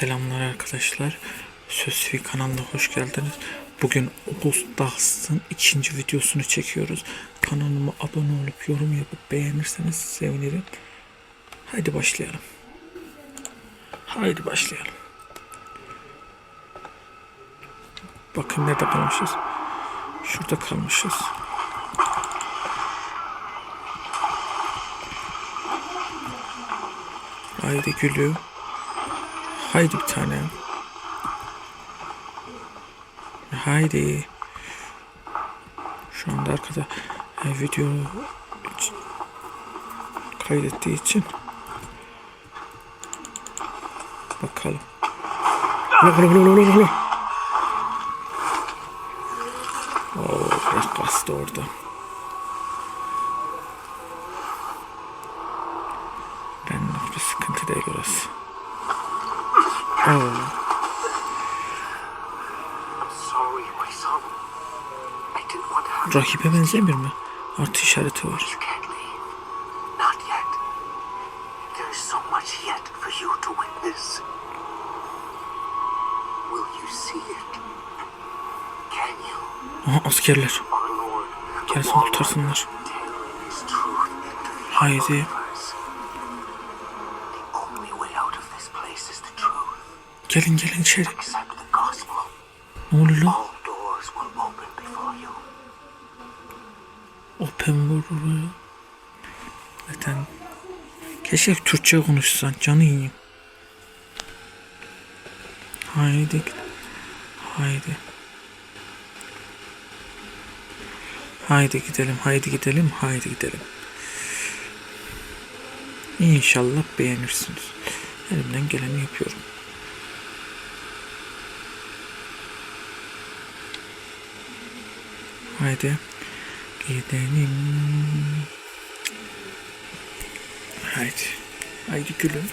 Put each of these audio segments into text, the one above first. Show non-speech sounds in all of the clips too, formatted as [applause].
Selamlar arkadaşlar. Sözfi kanalına hoş geldiniz. Bugün Oğuz Dağs'ın ikinci videosunu çekiyoruz. Kanalıma abone olup yorum yapıp beğenirseniz sevinirim. Haydi başlayalım. Haydi başlayalım. Bakın nerede kalmışız. Şurada kalmışız. Haydi gülüm. Haydi bir tane. Haydi. Şu anda arkada e, video kaydettiği için bakalım. Ula ula ula ula ula. Oo, biraz kastı orada. Rakibe benzemiyor mu? Artı işareti var. Aha askerler. Gelsin kurtarsınlar. Haydi. Gelin gelin içeri. Ne oluyor lan? Open world. Zaten keşke Türkçe konuşsan canı yiyeyim. Haydi. Haydi. Haydi gidelim, haydi gidelim, haydi gidelim. İnşallah beğenirsiniz. Elimden geleni yapıyorum. Haydi. Gidelim. Haydi. Haydi gülüm.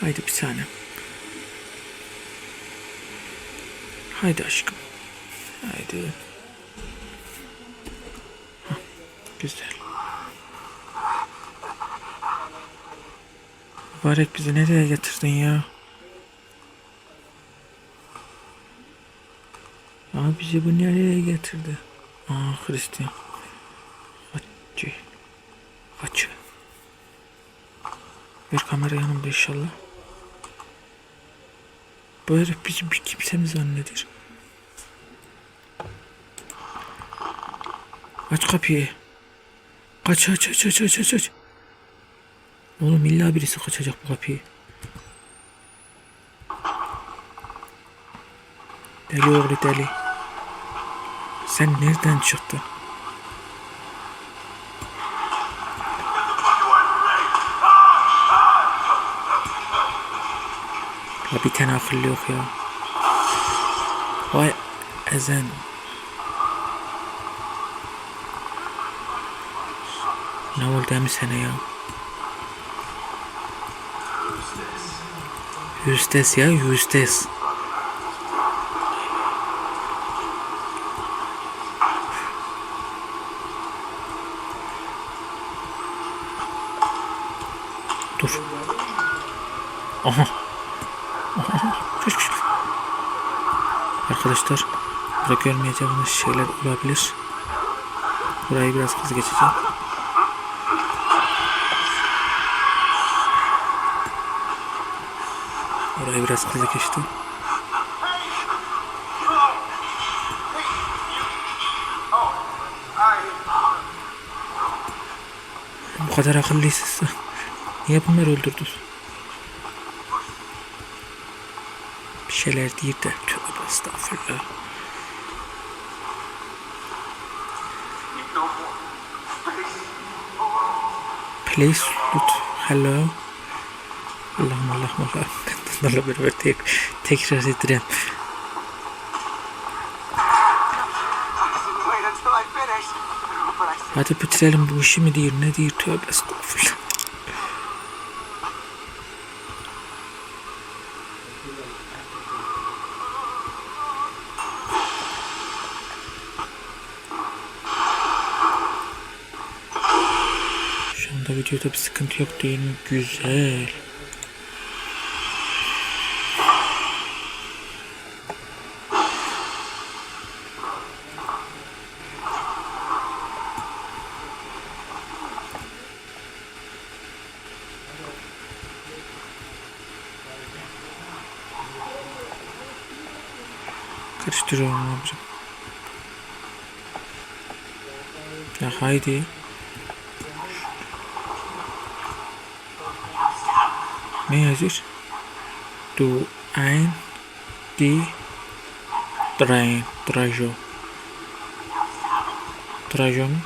Haydi bir tanem. Haydi aşkım. Haydi. Hah, güzel. Mübarek bizi nereye getirdin ya? Ya bizi bu nereye getirdi? Aa Hristiyan. Hacı. Bir kamera yanımda inşallah. Bu herif bizi bir kimse mi zanneder? Aç kapıyı. Kaç aç aç aç aç aç aç. Oğlum illa birisi kaçacak bu kapıyı. Deli oğlu deli. Sen nereden çıktın? Ya bir tane akıllı yok ya. Vay ezen. Ne oldu emi sana ya? Yüzdes ya yüzdes. Dur. Aha. Aha. Kaç, kaç. Arkadaşlar burada görmeyeceğiniz şeyler olabilir. Burayı biraz hızlı geçeceğim. Orayı biraz hızlı geçtim. Bu kadar akıllıysa niye bunları öldürdün? Şeyler değil de tövbe estağfurullah. Please loot. Hello. Allah'ım Allah'ım Allah'ım. [laughs] Bunlarla beraber tek, tekrar said Hadi bitirelim bu işi mi değil ne değil tövbe estağfurullah. Şu anda videoda bir sıkıntı yok değil mi? Güzel. Ya haydi. Ne yazıyor? Du ein die drei Drajo. Drajo mu?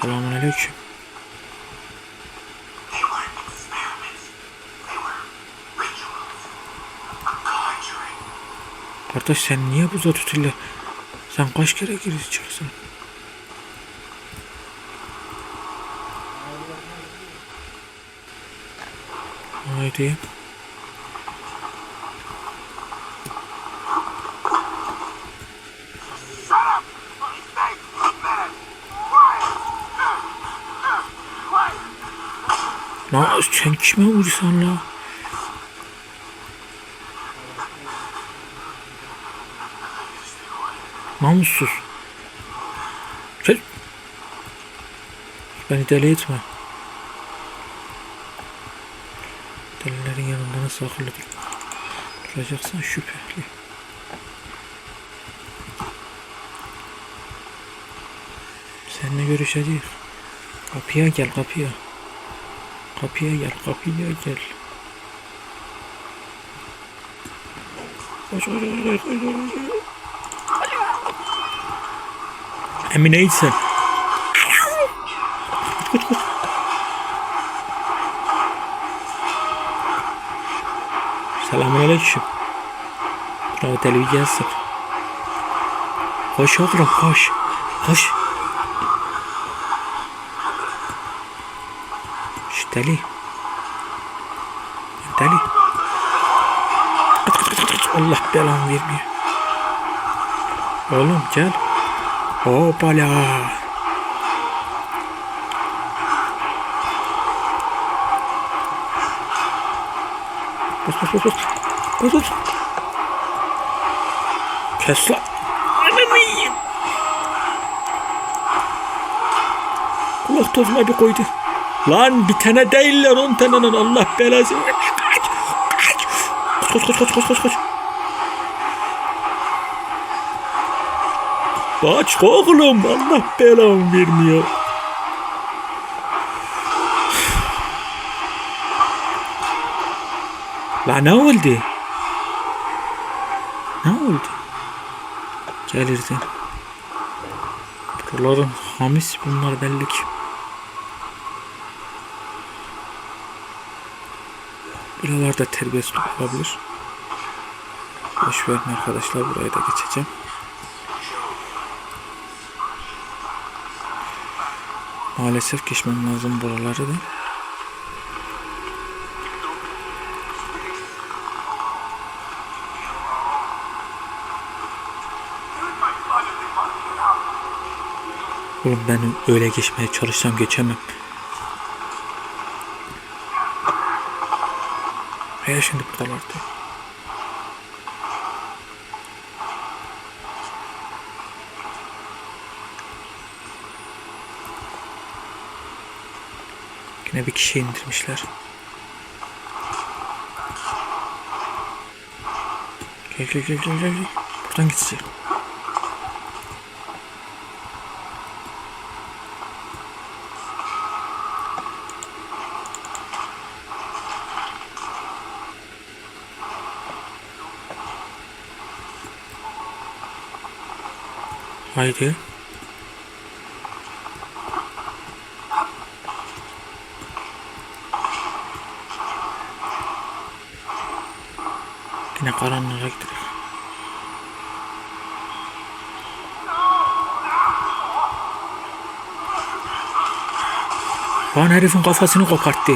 Selamun aleyküm. Kardeş sen niye bu zatütüyle sen kaç kere giriş çıksın? Quiet! Quiet! La sen kime vursan la? Namussuz. Beni deli etme. Dur. Duracaksan şüpheli. Seninle görüşeceğiz. Kapıya gel kapıya. Kapıya gel, kapıya gel. Koş, koş, koş, koş, koş, koş. Emine'ysen. Koş, koş, koş. Selamun aleyküm. Bravo deli gelsin. Koş oğlum koş. Koş. Şş, deli. Deli. Allah belanı vermiyor. Oğlum gel. Hoppala. Bas bas bas. Bas bas. Kes lan. Ananı yiyeyim. Kulak tozuna bir koydu. Lan bir tane değiller on tane lan Allah belası. Kaç. Kaç. Koş koş koş koş koş koş. Kaç oğlum Allah belamı vermiyor. La ne oldu? Ne oldu? Gelirdi. Buraların hamis bunlar belli ki. Buralarda terbiyesiz olabilir. Boş verin arkadaşlar burayı da geçeceğim. Maalesef geçmem lazım buraları da. Oğlum ben öyle geçmeye çalışsam geçemem. Hayır şimdi buralarda. Yine bir kişi indirmişler. Gel gel gel gel gel. Buradan gideceğim. Haydi. Yine karanlığa gidiyor. Lan herifin kafasını koparttı.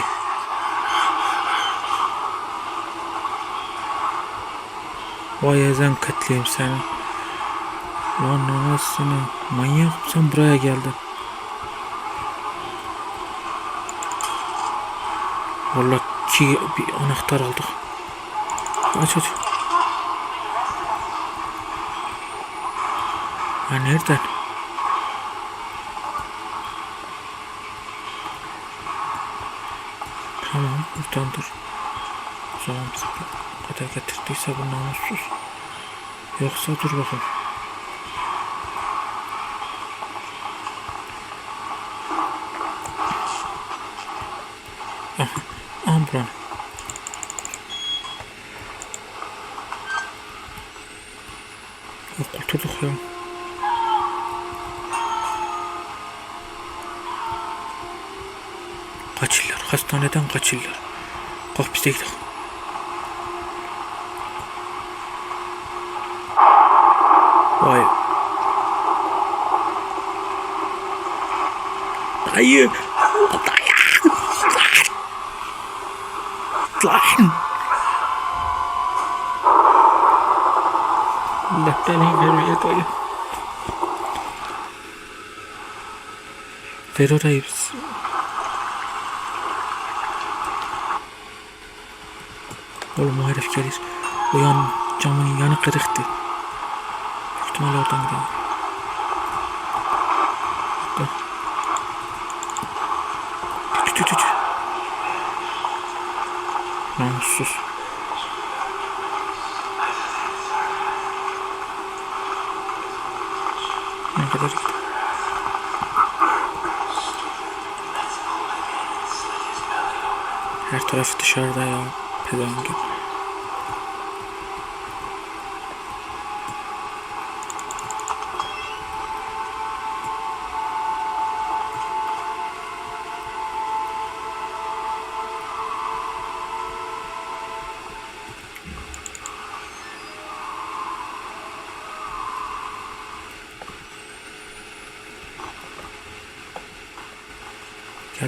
Vay ezen katliyim seni. Lan anasını manyak sen buraya geldin. Vallahi ki bir anahtar aldık. Aç aç. Ha nereden? Tamam buradan dur. O zaman bizi kadar getirdiyse bu namussuz. Yoksa dur bakalım. Aha, aha buranın. Yok kurtulduk ya. Kaçırlar. Hastaneden kaçırlar. Kalk biz de gidelim. Vay. Dayı. Dayı. Allah belanı vermeye dayı. Ver orayı biz. Oğlum o herif gelir. O yan camın yanı kırıktı. Büyük ihtimalle oradan gidiyor. Dur. Ben sus. Ne kadar iyi. Her taraf dışarıda ya. Pedon gibi.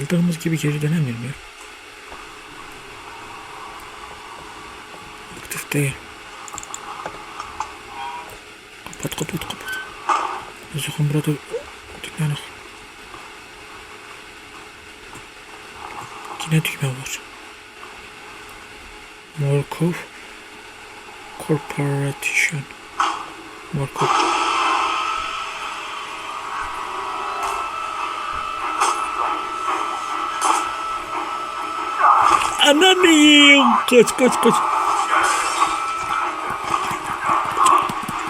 Geldiğimiz gibi geri dönemiyorum ya. Aktif değil. Kapat kapat kapat. Yazıkım burada tıklanak. Yine düğme var. Morkov Corporation. Morkov. Ananıyım. Kaç kaç kaç.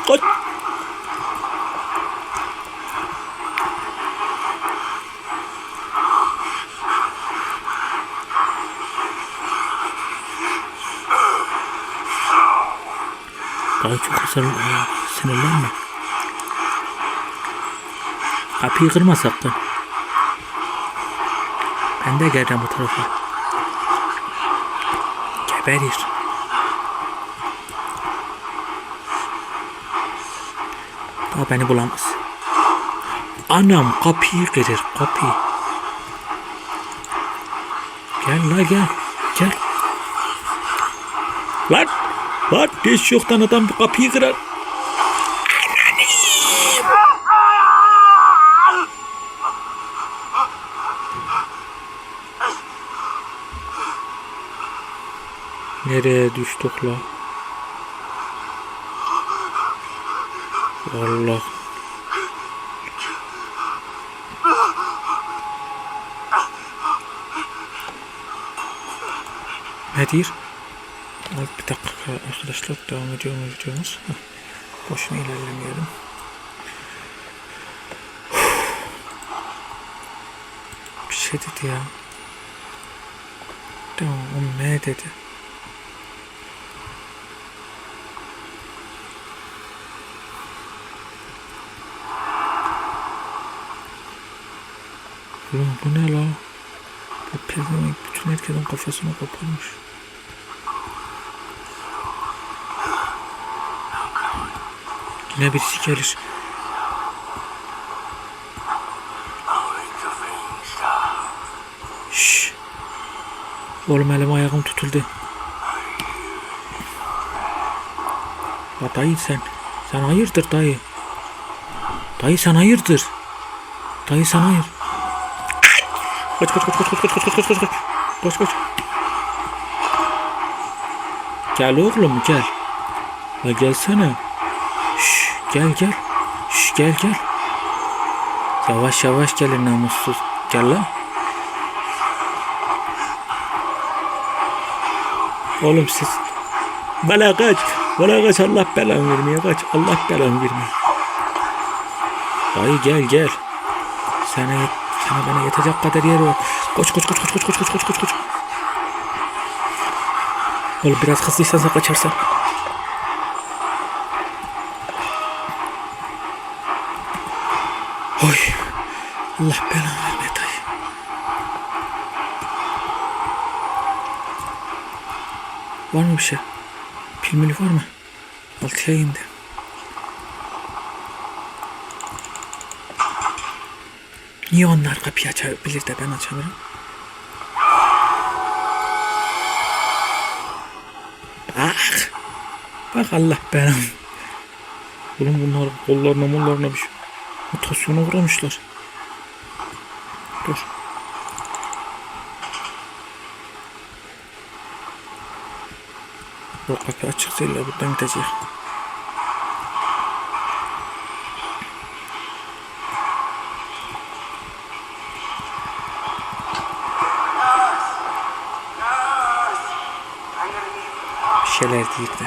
Kaç. Daha çok hasar sinirlenme. Kapıyı kırma sakın. Ben de geleceğim bu tarafa. Geberir. Daha beni bulamaz. Anam kapıyı kırır kapıyı. Gel la gel. Gel. Lan. Lan hiç yoktan adam kapıyı kırar. Nereye düştük la? Allah. Ne diyor? Al bir dakika arkadaşlar devam ediyor mu videomuz? Boşuna ilerlemeyelim. Bir şey dedi ya. Tamam o ne dedi? Ulan bu ne la? Bu pezevenk bütün herkesin kafasına koparmış. Yine birisi gelir. Şşş. Oğlum elim ayağım tutuldu. Ya dayı sen. Sen hayırdır dayı. Dayı sen hayırdır. Dayı sen hayır. Kaç kaç kaç kaç kaç kaç kaç kaç kaç kaç kaç kaç Gel oğlum gel. La gelsene. Şş, gel gel. Şş, gel gel. Yavaş yavaş gelin namussuz. Gel la. Oğlum siz. Bana kaç. Valla kaç Allah belanı vermeye kaç. Allah belanı vermeye. Dayı gel gel. Sana, sana bana yetecek kadar yer var. Koş koş koş koş koş koş koş koş koş koş. Oğlum biraz hızlıysan sen kaçarsan. Oy. Allah belanı vermeye dayı. Var mı bir şey? Pil mil var mı? Altıya indi. Niye onlar kapıyı açabilir de ben açamıyorum? Bak. Bak Allah belanı. Oğlum bunlar kollarına mollarına bir şey. Mutasyona uğramışlar. Dur. Yok kapı açık değil buradan gidecek. Bir şeyler değil de.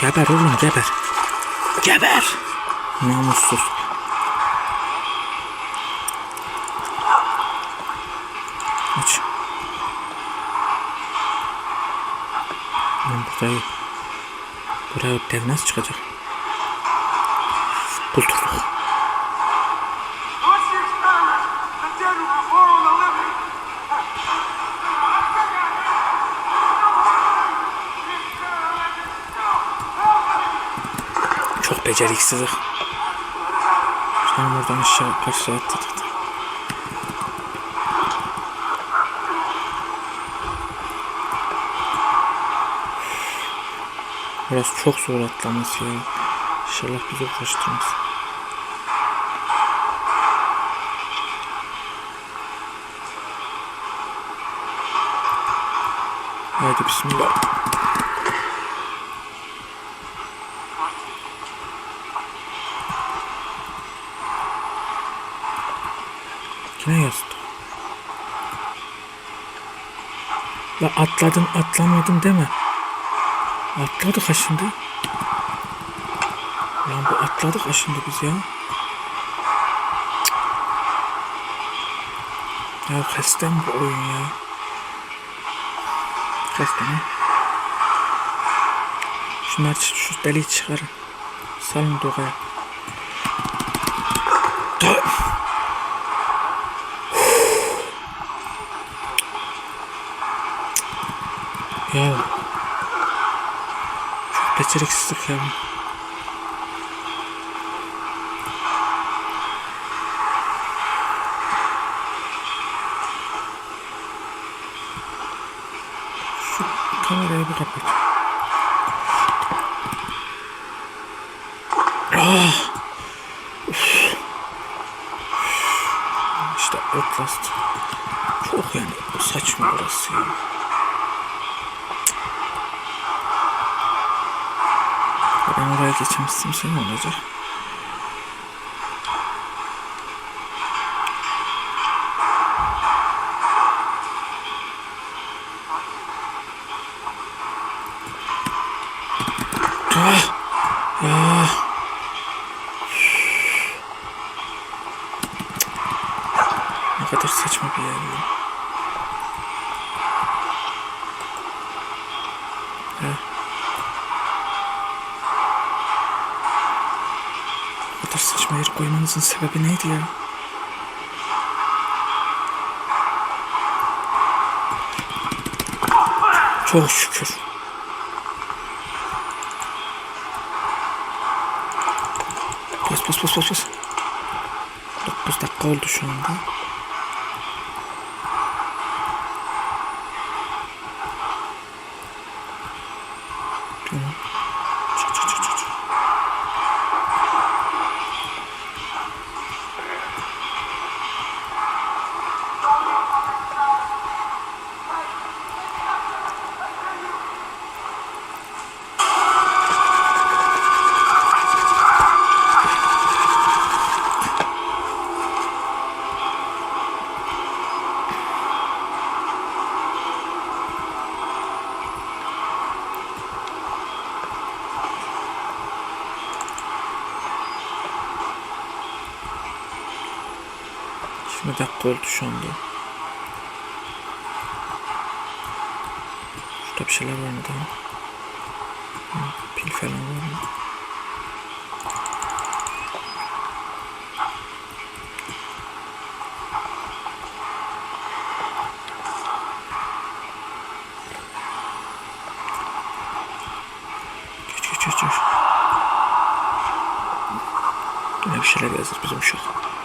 geber oğlum geber. Geber. Namussuz. Aç. Lan burayı buraya dev nasıl çıkacak? Bulduk. Beceriksizlik. Sen buradan aşağı aşağı atladı. Burası çok zor atlaması ya. İnşallah bizi uğraştırmaz. Haydi bismillah. Yine yazdı. La atladın atlamadın deme. Atladık ha şimdi. Lan bu atladık ha şimdi biz ya. Ya kasten bu oyun ya. Kasten ha. Şunlar şu deliği çıkarın. Salın doğaya. Da- Ya. Çok beceriksizlik ya. Şu kamerayı bir kapat. Ah. İşte Outlast. Çok yani saçma orası ya. Ben oraya geçemezsem sen olacak? Ah! Ah! Ne kadar saçma bir yer bu. Ha. Bu kadar saçma yer koymanızın sebebi neydi ya? Çok şükür. Bas bas bas bas bas. 9 dakika oldu şu anda. 20 dakika oldu şu anda. Şurada bir şeyler var mı daha? Hı, Pil falan var mı? Geç geç geç geç. Yine bir şeyler yazır bizim uşak.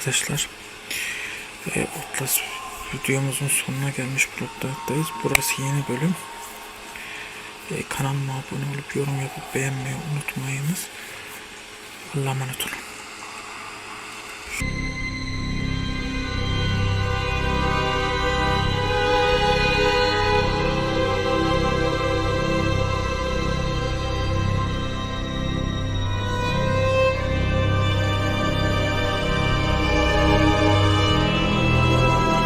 Arkadaşlar e, Outlast videomuzun sonuna gelmiş bulunmaktayız. Burası yeni bölüm. E, kanalıma abone olup yorum yapıp beğenmeyi unutmayınız. Allah'a emanet olun.